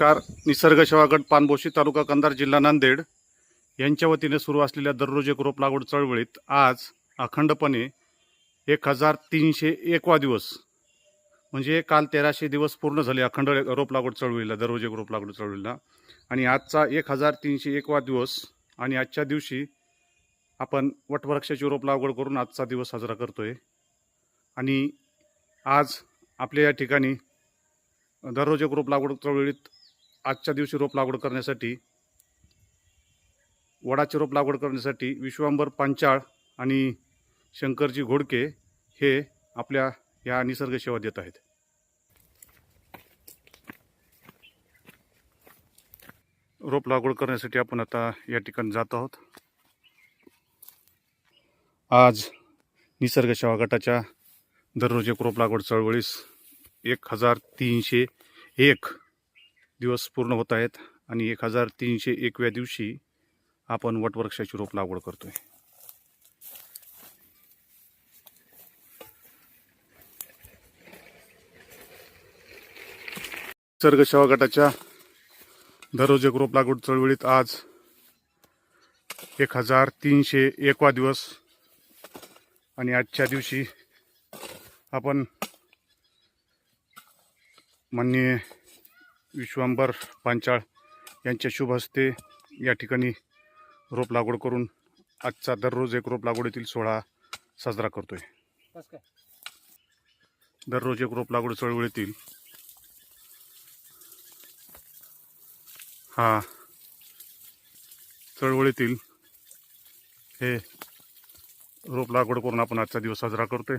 नमस्कार निसर्ग सेवा पानबोशी तालुका कंधार जिल्हा नांदेड यांच्या वतीने सुरू असलेल्या दररोज एक रोप लागवड चळवळीत आज अखंडपणे एक हजार तीनशे एकवा दिवस म्हणजे काल तेराशे दिवस पूर्ण झाले अखंड रोप लागवड चळवळीला दररोज एक रोप लागवड चळवळीला. आणि आजचा एक हजार तीनशे एकवा दिवस आणि आजच्या दिवशी आपण वटवृक्षाची रोप लागवड करून आजचा दिवस साजरा करतोय. आणि आज आपल्या या ठिकाणी दररोज एक रोप लागवड चळवळीत आजच्या दिवशी रोप लागवड करण्यासाठी वडाची रोप लागवड करण्यासाठी विश्वांबर पांचाळ आणि शंकरजी घोडके हे आपल्या या निसर्ग सेवा देत आहेत. रोप लागवड करण्यासाठी आपण आता या ठिकाणी जात आहोत. आज निसर्ग सेवा गटाच्या दररोज एक रोप लागवड चळवळीस एक हजार तीनशे एक दिवस पूर्ण होत आहेत आणि एक हजार तीनशे एकव्या दिवशी आपण वटवृक्षाची रोप लागवड करतोय. निसर्ग सेवा गटाच्या दररोज एक रोप लागवड चळवळीत आज एक हजार तीनशे एकवा दिवस आणि आजच्या दिवशी आपण माननीय विश्वांबर पांचाळ यांच्या शुभ हस्ते या ठिकाणी रोप लागवड करून आजचा दररोज एक रोप लागवडीतील सोहळा साजरा करतोय. कस काय? दररोज एक रोप लागवड चळवळीतील हा चळवळीतील हे रोप लागवड करून आपण आजचा दिवस साजरा करतोय.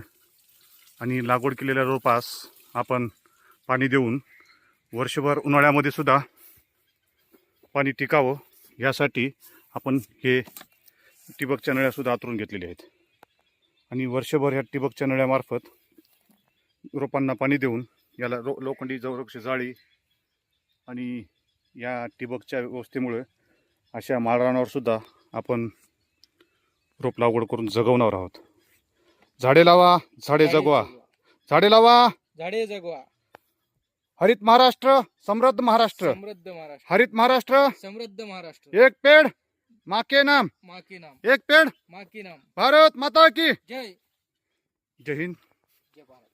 आणि लागवड केलेल्या रोपास आपण पाणी देऊन वर्षभर उन्हाळ्यामध्ये सुद्धा पाणी टिकावं यासाठी आपण हे ठिबकच्या नळ्यासुद्धा आतरून घेतलेले आहेत. आणि वर्षभर ह्या ठिबकच्या नळ्यामार्फत रोपांना पाणी देऊन याला रो लोखंडी जवळक्ष जाळी आणि या ठिबकच्या व्यवस्थेमुळे अशा माळरानावर सुद्धा आपण रोप लागवड करून जगवणार आहोत. झाडे लावा झाडे जगवा. झाडे लावा. झाडे जगवा. हरित महाराष्ट्र समृद्ध महाराष्ट्र. समृद्ध महाराष्ट्र. हरित महाराष्ट्र. समृद्ध महाराष्ट्र. एक पेड़ माँ के नाम. माँ के नाम. एक पेड़. माँ के नाम. भारत माता की. जय. जय हिंद. जय भारत.